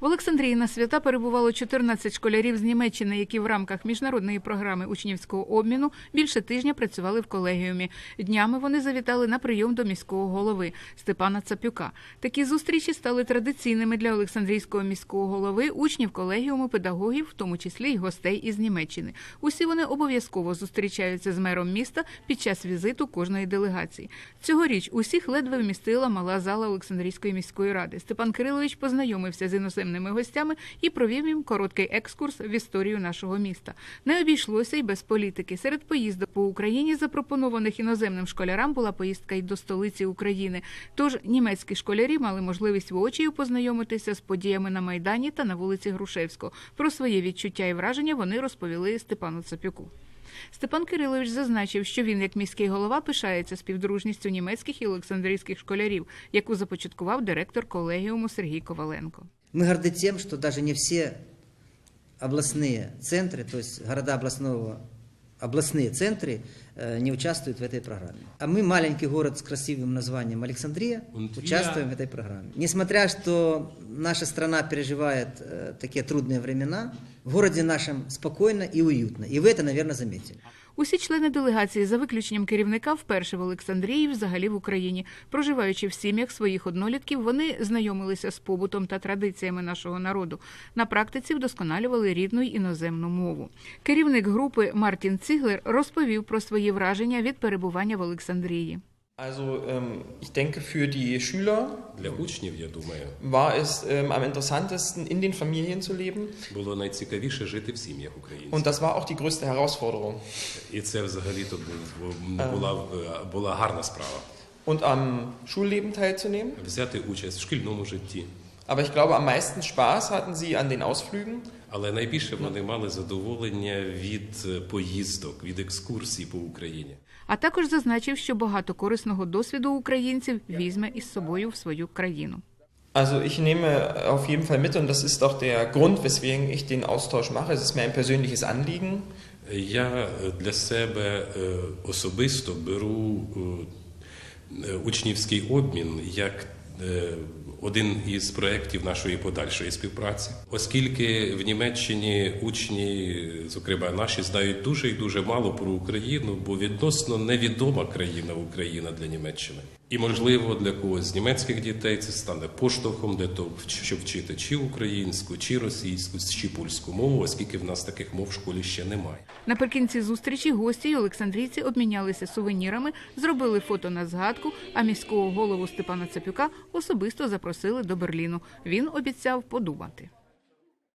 В Олександрії на свята перебувало 14 школярів з Німеччини, які в рамках міжнародної програми учнівського обміну більше тижня працювали в колегіумі. Днями вони завітали на прийом до міського голови Степана Цапюка. Такі зустрічі стали традиційними для Олександрійського міського голови, учнів колегіуму, педагогів, в тому числі й гостей із Німеччини. Усі вони обов'язково зустрічаються з мером міста під час візиту кожної делегації. Цьогоріч усіх ледве вмістила мала зала Олександрійської міської ради. Степан Кирилович познайомився з іноземними гостями і провів їм короткий екскурс в історію нашого міста. Не обійшлося й без політики. Серед поїздок по Україні, запропонованих іноземним школярам, була поїздка й до столиці України. Тож німецькі школярі мали можливість воочію познайомитися з подіями на майдані та на вулиці Грушевського. Про своє відчуття і враження вони розповіли Степану Цапюку. Степан Кирилович зазначив, що він, як міський голова, пишається співдружністю німецьких і олександрійських школярів, яку започаткував директор колегіуму Сергій Коваленко. Мы горды тем, что даже не все областные центры, то есть города областного, областные центры э, не участвуют в этой программе. А мы, маленький город с красивым названием Александрия, Und wir- участвуем в этой программе. Несмотря, что наша страна переживает э, такие трудные времена, в городе нашем спокойно и уютно. И вы это, наверное, заметили. Усі члени делегації, за виключенням керівника, вперше в Олександрії, і взагалі в Україні. Проживаючи в сім'ях своїх однолітків, вони знайомилися з побутом та традиціями нашого народу. На практиці вдосконалювали рідну й іноземну мову. Керівник групи Мартін Циглер розповів про свої враження від перебування в Олександрії. Also ähm, ich denke, für die Schüler Для учнів, я думаю, war es ähm, am interessantesten, in den Familien zu leben. було найцікавіше жити в сім'ях українців. Und das war auch die größte Herausforderung. І це взагалі-то був- була, е, була гарна справа. Und am Schulleben teilzunehmen. Взяти участь в шкільному житті. Aber ich glaube, am meisten Spaß hatten sie an den Ausflügen. Але найбільше вони мали задоволення від е, поїздок, від екскурсій по Україні. А також зазначив, що багато корисного досвіду українців візьме із собою в свою країну. Also ich nehme auf jeden Fall mit und das ist auch der Grund, weswegen ich den Austausch mache. Es ist mir ein persönliches Anliegen. Я е, для себе е, особисто беру учнівський обмін як один із проєктів нашої подальшої співпраці, оскільки в Німеччині учні, зокрема наші, знають дуже і дуже мало про Україну, бо відносно невідома країна Україна для Німеччини. І можливо для когось з німецьких дітей це стане поштовхом для того, щоб вчити чи українську, чи російську, чи польську мову, оскільки в нас таких мов в школі ще немає. Наприкінці зустрічі гості й олександрійці обмінялися сувенірами, зробили фото на згадку. А міського голову Степана Цапюка особисто запросили до Берліну. Він обіцяв подумати.